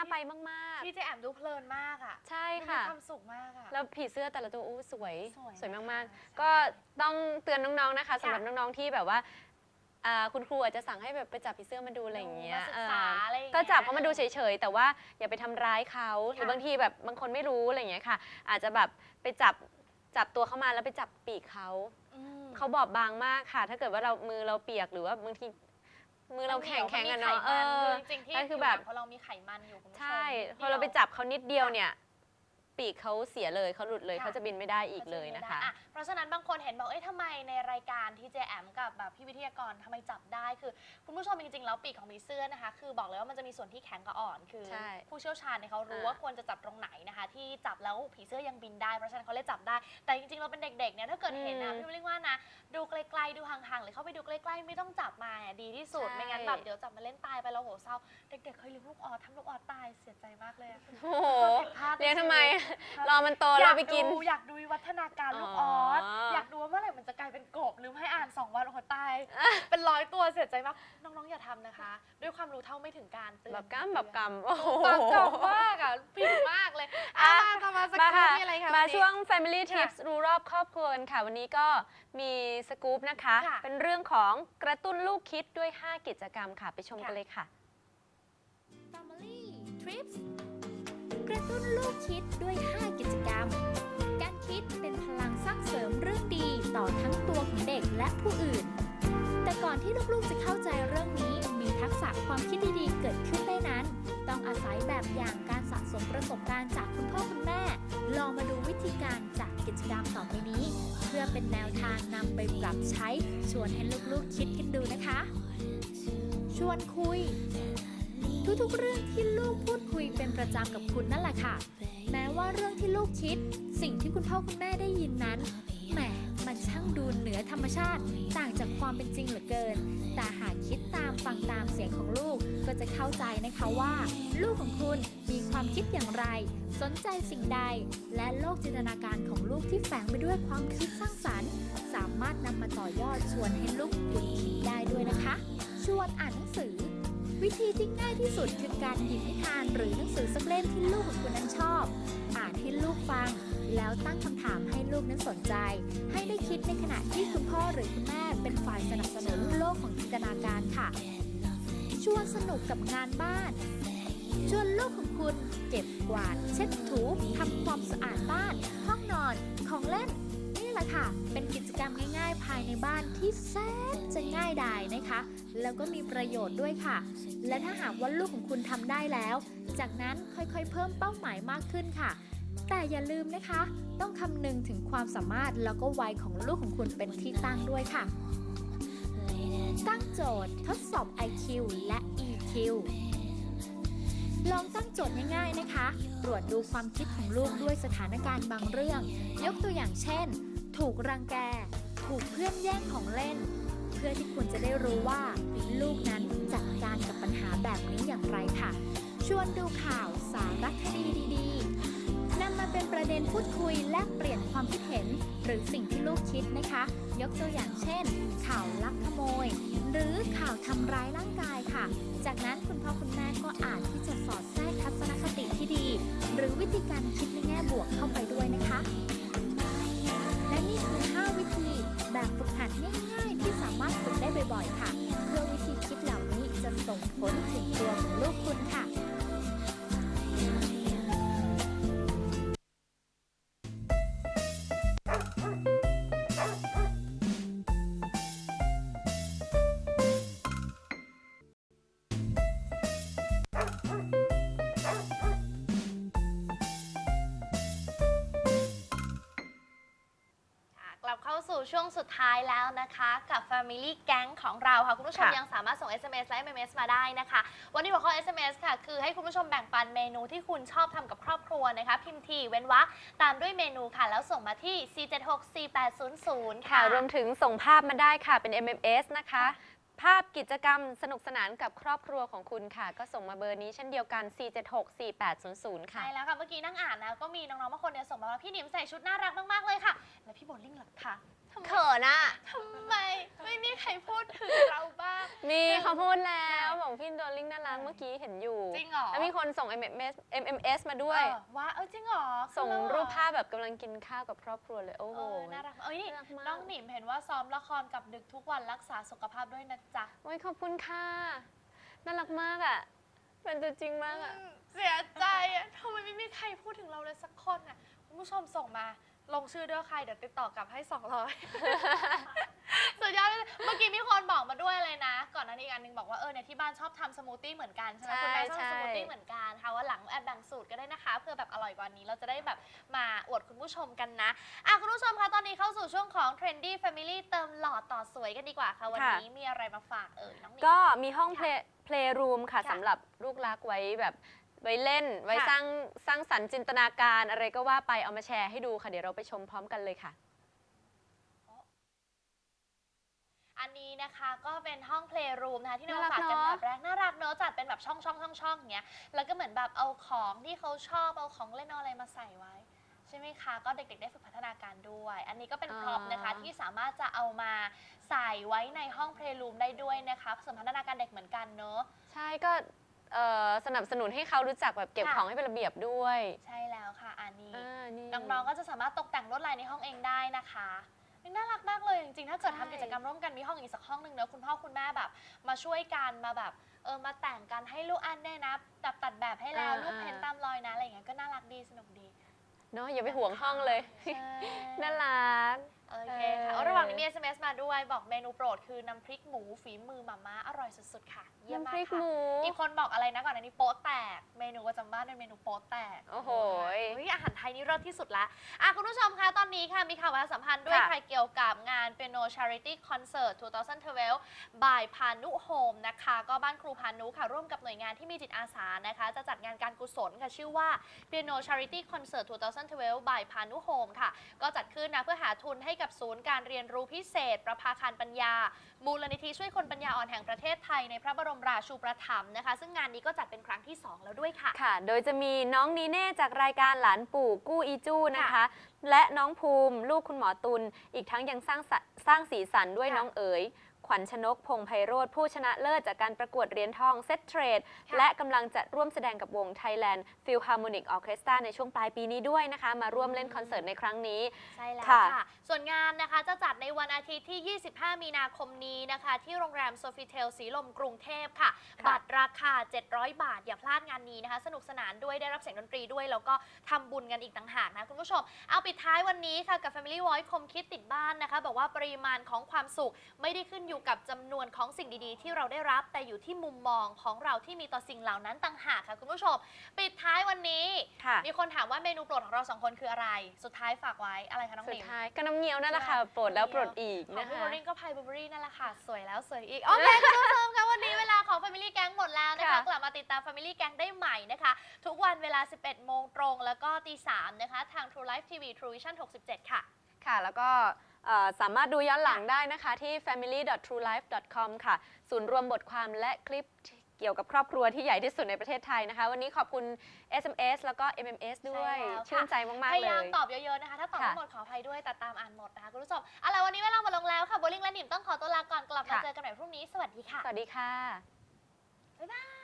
าไปมาก พี่เจแอมดูเพลินมากอะๆ ใช่ดูมีค่ะความสุขมากอะ แล้วผีเสื้อแต่ละตัวอู้สวยสวยสวยมากค่ะๆก็ต้องเตือนน้องๆนะคะสำหรับค่ะน้องๆที่แบบว่าอ่าคุณครูอาจจะสั่งให้แบบไปจับผีเสื้อมาดูอะไรอย่างเงี้ยมาศึกษาเอออะไรอย่างเงี้ย ก็จับเขามาดูเฉยๆ แต่ว่าอย่าไปทำร้ายเขาหรือค่ะบางทีแบบบางคนไม่รู้อะไรอย่างเงี้ยค่ะ อาจจะแบบไปจับจับตัวเขามาแล้วไปจับปีกเขา อืม เขาบอบบางมากค่ะ ถ้าเกิดว่าเรามือเราเปียกหรือว่าบางที มือเราแข็งแข็งๆอะเนาะเอมันมีไขอมันจริงๆที่ก็คือแบบ ผิวหนังของเรามีไขมันอยู่คุณผู้ชมใช่ พอเราไปจับเขานิดเดียวเนี่ย ปีกเขาเสียเลยเขาหลุดเลยค่ะ เขาจะบินไม่ได้อีกเลยนะคะ อ่เพราะฉะนั้นบางคนเห็นบอก เอ้ยทำไมในรายการที่เจแอมกับแบบพี่วิทยากรทำไมจับได้คือ คุณผู้ชมจริงๆแล้วปีกของผีเสื้อนะคะ คือบอกเลยว่ามันจะมีส่วนที่แข็งกับอ่อน คือ ใช่ผู้เชี่ยวชาญเนี่ยเขารู้อ่า ว่าควรจะจับตรงไหนนะคะ ที่จับแล้วผีเสื้อยังบินได้เพราะฉะนั้นเขาเลยจับได้ แต่จริงๆเราเป็นเด็กๆเนี่ยถ้าเกิดเห็นนะพี่วิลลี่ว่านะดูไกลๆดูห่างๆหรือเข้าไปดูใกล้ๆไม่ต้องจับมาเนี่ยดีที่สุดไม่งั้นแบบเดี๋ยวจับมาเล่นตายไปแล้วโหเศร้าเด็กๆเคยเลี้ยงลูกออสทำลูกออสตายเสียใจมากเลยอะ โอ้โหผิดพลาดในเลี้ยงทำไมชีวิตรอมันโตแล้วไปกินอยากดูอยากดูวิวัฒนาการลูกออ๋ออสอยากดูว่าเมื่อไหร่มันจะกลายเป็นกบหรือให้อ่าน2วันโอ้โหตาย เป็นร้อยตัวเสียใจมากน้องๆอย่าทำนะคะ ด้วยความรู้เท่าไม่ถึงการเตือนแบบกำแบบกำโอ้โหแบบกำมากอะผิดมากเลยอะมาต่อมาสมากู๊ปค่ะมีอะไรคะมาวันนี้ ช่วง Family ค่ะ Tips รู้รอบครอบครัวกันค่ะ วันนี้ก็มีสกู๊ปนะคะ ค่ะเป็นเรื่องของกระตุ้นลูกคิดด้วย 5 กิจกรรมค่ะ ไปชมค่ะ กันเลยค่ะ Family Trips กระตุ้นลูกคิดด้วย 5 กิจกรรม การคิดเป็นพลังสร้างเสริมเรื่องดีต่อทั้งตัวของเด็กและผู้อื่น แต่ก่อนที่ลูกๆจะเข้าใจเรื่องนี้มีทักษะความคิดดีๆเกิดขึ้นได้นั้น ต้องอาศัยแบบอย่างการสะสมประสบการณ์จากคุณพ่อคุณแม่ ลองมาดูวิธีการจากกิจกรรมต่อไปนี้ เพื่อเป็นแนวทางนำไปปรับใช้ชวนให้ลูกๆคิดกันดูนะคะ ชวนคุย ทุกๆ เรื่องที่ลูกพูดคุยเป็นประจำกับคุณนั่นแหละค่ะ แม้ว่าเรื่องที่ลูกคิด สิ่งที่คุณพ่อคุณแม่ได้ยินนั้นแหมมันช่างดูเหนือธรรมชาติ ต่างจากความเป็นจริงเหลือเกิน แต่หากคิดตามฟังตามเสียงของลูกก็จะเข้าใจนะคะว่า ลูกของคุณมีความคิดอย่างไร สนใจสิ่งใด และโลกจินตนาการของลูกที่แฝงไปด้วยความคิดสร้างสรรค์ สามารถนำมาต่อยอดชวนให้ลูกคุณคิดได้ด้วยนะคะ ชวนอ่านหนังสือ วิธีที่ง่ายที่สุดคือการหยิบนิทานหรือหนังสือสักเล่มที่ลูกของคุณนั้นชอบ อ่านให้ลูกฟัง แล้วตั้งคำถามให้ลูกนั้นสนใจ ให้ได้คิดในขณะที่คุณพ่อหรือคุณแม่เป็นฝ่ายสนับสนุนโลกของจินตนาการค่ะ ชวนสนุกกับงานบ้าน ชวนลูกของคุณเก็บกวาด เช็ดถูทำความสะอาดบ้าน ห้องนอนของเล่น นี่แหละค่ะ เป็นกิจกรรมง่ายๆ ภายในบ้านที่แสนจะง่ายดายนะคะ แล้วก็มีประโยชน์ด้วยค่ะ และถ้าหากว่าลูกของคุณทำได้แล้ว จากนั้นค่อยๆ เพิ่มเป้าหมายมากขึ้นค่ะ แต่อย่าลืมนะคะ ต้องคำนึงถึงความสามารถแล้วก็วัยของลูกของคุณเป็นที่ตั้งด้วยค่ะ ตั้งโจทย์ทดสอบ IQ และ EQ ลองตั้งโจทย์ง่ายๆนะคะ ตรวจดูความคิดของลูกด้วยสถานการณ์บางเรื่อง ยกตัวอย่างเช่น ถูกรังแก ถูกเพื่อนแย่งของเล่น เพื่อที่คุณจะได้รู้ว่าลูกนั้นจัดการกับปัญหาแบบนี้อย่างไรค่ะ ชวนดูข่าวสารคดีดีๆนำมาเป็นประเด็นพูดคุยแลกเปลี่ยนความคิดเห็น หรือสิ่งที่ลูกคิดนะคะ ยกตัวอย่างเช่น ข่าวลักขโมย หรือข่าวทำร้ายร่างกายค่ะ จากนั้นคุณพ่อคุณแม่ก็อาจที่จะสอดแทรกทัศนคติที่ดี หรือวิธีการคิดในแง่บวกเข้าไปด้วยนะคะและ ง่ายๆ ที่สามารถฝึกได้บ่อยๆ ค่ะ สู่ช่วงสุดท้ายแล้วนะคะ กับ Family Gang ของเราค่ะ คุณผู้ชมค่ะ ยังสามารถส่ง SMS และ MMS มาได้นะคะ วันนี้หัวข้อ SMS ค่ะ คือให้คุณผู้ชมแบ่งปันเมนูที่คุณชอบทำกับครอบครัวนะคะ พิมพ์ทีเว้นวรรคตามด้วยเมนูค่ะ แล้วส่งมาที่ 4764800 ค่ะ ค่ะรวมถึงส่งภาพมาได้ค่ะเป็น MMS นะคะ ภาพกิจกรรมสนุกสนานกับครอบครัวของคุณค่ะ ก็ส่งมาเบอร์นี้เช่นเดียวกัน 4764800 ค่ะ ใช่แล้วค่ะ เมื่อกี้นั่งอ่านนะ ก็มีน้องๆบางคนเนี่ยส่งมาว่าพี่หนิมใส่ชุดน่ารักมาก ๆ เลยค่ะ แล้วพี่โบลิ่งหลักคะทำไม เขินอะทำไมไม่มีใครพูดถึงเราบ้าง มีเขาพูดแล้วบอกของพี่โดลิงน่ารักเมื่อกี้เห็นอยู่จริงเหรอ แล้วมีคนส่ง MMS MMS มาด้วย เออว่าเออจริงเหรอส่งคือเารูปภาพแบบกำลังกินข้าวกับครอบครัวเลย โอ้เอโหอน่ารักเอ้ยนี่น่ารักมาก น้องหนิมเห็นว่าซ้อมละครกับดึกทุกวันรักษาสุขภาพด้วยนะจ๊ะโอ้ยขอบคุณค่ะ น่ารักมากอะ เป็นตัวจริงมากอะอืมเสียใจอะทำไมไม่มีใครพูดถึงเราเลยสักคนอะคุณผู้ชมส่งมา ลงชื่อด้วยใครเดี๋ยวติดต่อกลับให้ 200 สุดยอดเลยเมื่อกี้มีคนบอกมาด้วยเลยนะ ก่อนหน้านี้อีกอันหนึงบอกว่าเออเนี่ยที่บ้านชอบทำสมูทตี้เหมือนกันใช่ไหมใช่คุณแม่ชอบใช่ ทำสมูทตี้เหมือนกันค่ะว่าหลังแอบแบ่งสูตรก็ได้นะคะ เพื่อแบบอร่อยกว่านี้เราจะได้แบบมาอวดคุณผู้ชมกันนะอะคุณผู้ชมคะตอนนี้เข้าสู่ช่วงของ Trendy Family เติมหล่อต่อสวยกันดีกว่าค่ะวันนี้มีอะไรมาฝากเอ่ยน้องหนิง ก็มีห้องค่ะเพลเพลย์รูมค่ะค่ะ สำหรับลูกรักไว้แบบ ไว้เล่น ไว้ค่ะสร้างสร้างสรรค์จินตนาการอะไรก็ว่าไปเอามาแชร์ให้ดูค่ะ เดี๋ยวเราไปชมพร้อมกันเลยค่ะ อันนี้นะคะก็เป็นห้องเพลย์รูมนะคะที่นำน่ารัมากฝากกันเนแบอะ บแรกน่ารักเนอะจัดเป็นแบบช่องช่องช่องช่องอย่างเงี้ยแล้วก็เหมือนแบบเอาของที่เขาชอบเอาของเล่นเอาอะไรมาใส่ไว้ ใช่ไหมคะ ก็เด็กๆได้ฝึกพัฒนาการด้วย อันนี้ก็เป็นพร็อพนะคะที่สามารถจะเอามาใส่ไว้ในห้องเพลย์รูมได้ด้วยนะคะเสริมพัฒนาการเด็กเหมือนกันเนอะ ใช่ก็ เอ่อสนับสนุนให้เขารู้จักแบบเก็บค่ะ ของให้เป็นระเบียบด้วยใช่แล้วค่ะอันนี้ อ่านี่ น้องๆ ก็จะสามารถตกแต่งลวดลายในห้องเองได้นะคะนี่น่ารักมากเลยจริงๆ ถ้าเกิดใช่ ทำกิจกรรมร่วมกันมีห้องอีกสักห้องหนึ่งเนอะคุณพ่อคุณแม่แบบ มาช่วยกันมาแบบเออมาแต่งกันให้ลูกอันได้นะแบบตัดแบบให้แล้วลูกเพ้นตามรอยนะอะไรอย่างเงี้ยก็น่ารักดีสนุกดีเนาะอย่าไปห่วงห้องเลย ใช่ น่ารัก โอเคค่ะเออเอาระหว่างนี้มี SMS มาด้วยบอกเมนูโปรดคือน้ำพริกหมูฝีมือหม่าม่าอร่อยสุดๆค่ะ เยี่ยมน้ำมาพกริกหค่ะมู อีกคนบอกอะไรนะก่อนอันนี้โป๊ะแตก เมนูประจำบ้านเป็นเมนูโป๊ะแตกโอ้โหเฮ้ยอาหารไทยนี่เลิศที่สุดละอะคุณผู้ชมคะตอนนี้ค่ะมีข่าวประชาสัมพันธ์ด้วยค่ะ ค่ะเกี่ยวกับงาน Piano Charity Concert 2012 by พานุโฮมนะคะ ก็บ้านครูพานุค่ะ ร่วมกับหน่วยงานที่มีจิตอาสานะคะ จะจัดงานการกุศลค่ะชื่อว่า Piano Charity Concert 2012 by พานุโฮมค่ะ ก็จัด ขึ้นนะเพื่อหาทุนให้กับศูนย์การเรียนรู้พิเศษ ประภาคารปัญญา มูลนิธิช่วยคนปัญญาอ่อนแห่งประเทศไทยในพระบรมราชูปถัมภ์นะคะ ซึ่งงานนี้ก็จัดเป็นครั้งที่ 2 แล้วด้วยค่ะ ค่ะ โดยจะมีน้องนีเน่จากรายการหลานปู่กู้อีจู้นะคะค่ะและน้องภูมิ ลูกคุณหมอตุลอีกทั้งยังสร้างสะสร้างสีสันด้วยค่ะน้องเอ๋ย ขวัญชนกพงไพโรธผู้ชนะเลิศจากการประกวดเหรียญทองเซตเทรดค่ะและกำลังจะร่วมแสดงกับวง Thailand Philharmonic Orchestra ในช่วงปลายปีนี้ด้วยนะคะ มาร่วมเล่นคอนเสิร์ตในครั้งนี้ ใช่แล้วค่ะค่ะ ส่วนงานนะคะจะจัดในวันอาทิตย์ที่ 25 มีนาคมนี้นะคะ ที่โรงแรมโซฟิเทลสีลมกรุงเทพค่ะ ค่ะ บัตรราคา 700 บาท อย่าพลาดงานนี้นะคะ สนุกสนานด้วยได้รับเสียงดนตรีด้วย แล้วก็ทำบุญกันอีกต่างหากนะคุณผู้ชม เอาปิดท้ายวันนี้ค่ะกับ Family Voice คมคิดติดบ้านนะคะ บอกว่าปริมาณของความสุขไม่ได้ขึ้นอยู่กับจำนวนของสิ่งดีๆ ที่เราได้รับ แต่อยู่ที่มุมมองของเราที่มีต่อสิ่งเหล่านั้นต่างหากค่ะคุณผู้ชม ปิดท้ายวันนี้ ค่ะ มีคนถามว่าเมนูโปรดของเราสองคนคืออะไร สุดท้ายฝากไว้อะไรคะน้องสุหดนิง ท้ายก็น้ำเงี้ยวนั่นแหละค่ะ โปรดแล้วโปรดอีกของนะพี่คะบูริงก็พายบูเบอรี่นั่นแหละค่ะ สวยแล้วสวยอีก โอเคคุณผู้ชมคะวันนี้เวลาของ Family Gang หมดแล้วนะคะ ค่ะ กลับมาติดตาม Family Gang ได้ใหม่นะคะ ทุกวันเวลา 11 โมงตรง แล้วก็ตี 3 นะคะ ทาง True Life TV True Vision 67 ค่ะ ค่ะ แล้วก็เอ่อ สามารถดูย้อนหลังได้นะคะที่ family.truelife.com ค่ะ ศูนย์รวมบทความและคลิปเกี่ยวกับครอบครัวที่ใหญ่ที่สุดในประเทศไทยนะคะ วันนี้ขอบคุณ SMS แล้วก็ MMS ด้วย ใช่แล้วค่ะ ชื่นใจมากพๆเลยายามตอบเยอะๆนะคะ ถ้าตอบค่ะไม่หมดขออภัยด้วย แต่ตามอ่านหมดนะคะคุณผู้ชมเอาล่ะวันนี้เวลาหมดลงแล้วค่ะโบลิ่งและหนิมต้องขอตัวลาก่อนกลับมาค่ะ เจอกันใหม่พรุ่งนี้สวัสดีค่ะ สวัสดีค่ะ บ๊ายบาย